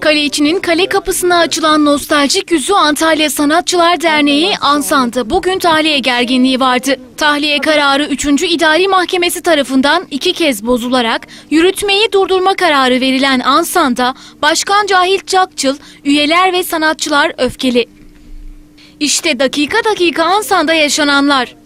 Kale içinin kale kapısına açılan nostaljik yüzü Antalya Sanatçılar Derneği Ansan'da bugün tahliye gerginliği vardı. Tahliye kararı 3. İdari Mahkemesi tarafından iki kez bozularak yürütmeyi durdurma kararı verilen Ansan'da Başkan Cahil Çakçıl, üyeler ve sanatçılar öfkeli. İşte dakika dakika Ansan'da yaşananlar.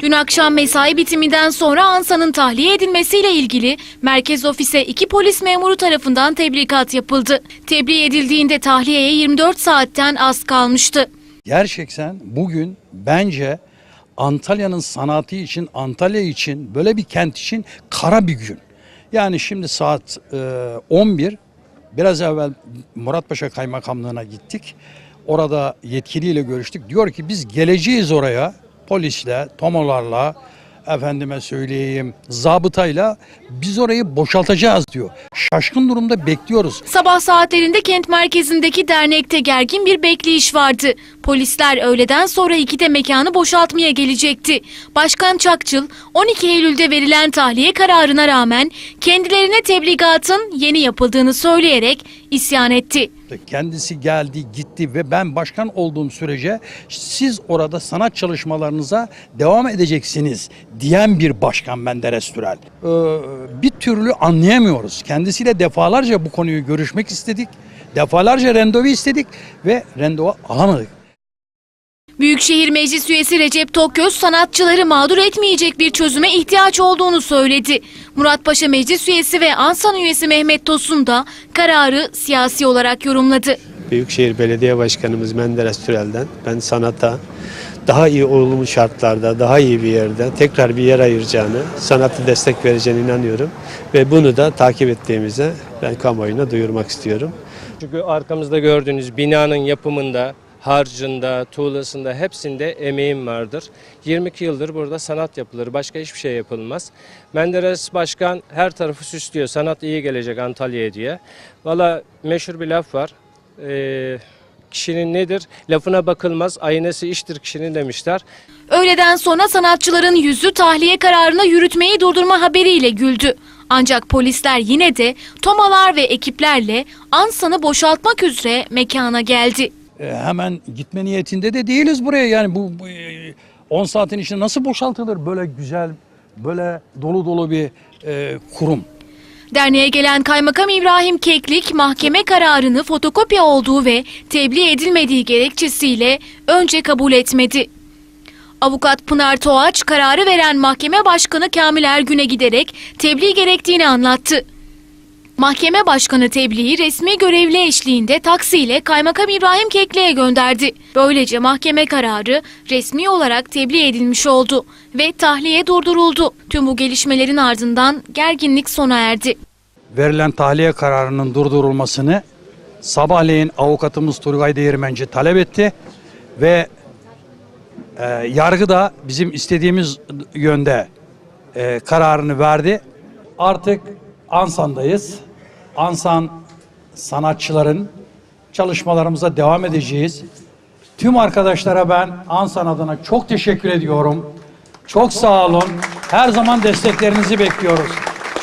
Dün akşam mesai bitiminden sonra Ansa'nın tahliye edilmesiyle ilgili merkez ofise iki polis memuru tarafından tebligat yapıldı. Tebliğ edildiğinde tahliyeye 24 saatten az kalmıştı. Gerçekten bugün bence Antalya'nın sanatı için, Antalya için, böyle bir kent için kara bir gün. Yani şimdi saat e, 11, biraz evvel Muratpaşa Kaymakamlığı'na gittik. Orada yetkiliyle görüştük. Diyor ki biz geleceğiz oraya polisle, tomolarla, efendime söyleyeyim zabıtayla biz orayı boşaltacağız diyor. Şaşkın durumda bekliyoruz. Sabah saatlerinde kent merkezindeki dernekte gergin bir bekleyiş vardı. Polisler öğleden sonra 2'de mekanı boşaltmaya gelecekti. Başkan Çakçıl 12 Eylül'de verilen tahliye kararına rağmen kendilerine tebligatın yeni yapıldığını söyleyerek isyan etti. Kendisi geldi gitti ve ben başkan olduğum sürece siz orada sanat çalışmalarınıza devam edeceksiniz diyen bir başkan Menderes Türel. Ee, bir türlü anlayamıyoruz. Kendisiyle defalarca bu konuyu görüşmek istedik. Defalarca randevu istedik ve randevu alamadık. Büyükşehir Meclis üyesi Recep Tokgöz sanatçıları mağdur etmeyecek bir çözüme ihtiyaç olduğunu söyledi. Muratpaşa Meclis üyesi ve Ansan üyesi Mehmet Tosun da kararı siyasi olarak yorumladı. Büyükşehir Belediye Başkanımız Menderes Türel'den ben sanata daha iyi olumlu şartlarda, daha iyi bir yerde tekrar bir yer ayıracağını, sanatı destek vereceğine inanıyorum. Ve bunu da takip ettiğimize ben kamuoyuna duyurmak istiyorum. Çünkü arkamızda gördüğünüz binanın yapımında, harcında, tuğlasında hepsinde emeğim vardır. 22 yıldır burada sanat yapılır. Başka hiçbir şey yapılmaz. Menderes Başkan her tarafı süslüyor. Sanat iyi gelecek Antalya'ya diye. Valla meşhur bir laf var. Ee, kişinin nedir? Lafına bakılmaz. Aynası iştir kişinin demişler. Öğleden sonra sanatçıların yüzü tahliye kararına yürütmeyi durdurma haberiyle güldü. Ancak polisler yine de tomalar ve ekiplerle Ansan'ı boşaltmak üzere mekana geldi. Ee, hemen gitme niyetinde de değiliz buraya. Yani bu, bu e, 10 saatin içinde nasıl boşaltılır böyle güzel, böyle dolu dolu bir e, kurum? Derneğe gelen Kaymakam İbrahim Keklik mahkeme kararını fotokopya olduğu ve tebliğ edilmediği gerekçesiyle önce kabul etmedi. Avukat Pınar Toğaç kararı veren mahkeme başkanı Kamil Ergün'e giderek tebliğ gerektiğini anlattı. Mahkeme başkanı tebliği resmi görevli eşliğinde taksiyle Kaymakam İbrahim Keklik'e gönderdi. Böylece mahkeme kararı resmi olarak tebliğ edilmiş oldu ve tahliye durduruldu. Tüm bu gelişmelerin ardından gerginlik sona erdi. verilen tahliye kararının durdurulmasını sabahleyin avukatımız Turgay Değirmenci talep etti ve e, yargı da bizim istediğimiz yönde e, kararını verdi. Artık Ansan'dayız ansan sanatçıların çalışmalarımıza devam edeceğiz. Tüm arkadaşlara ben Ansan adına çok teşekkür ediyorum. Çok sağ olun. Her zaman desteklerinizi bekliyoruz.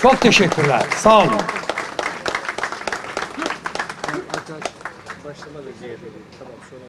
Çok teşekkürler. Sağ olun.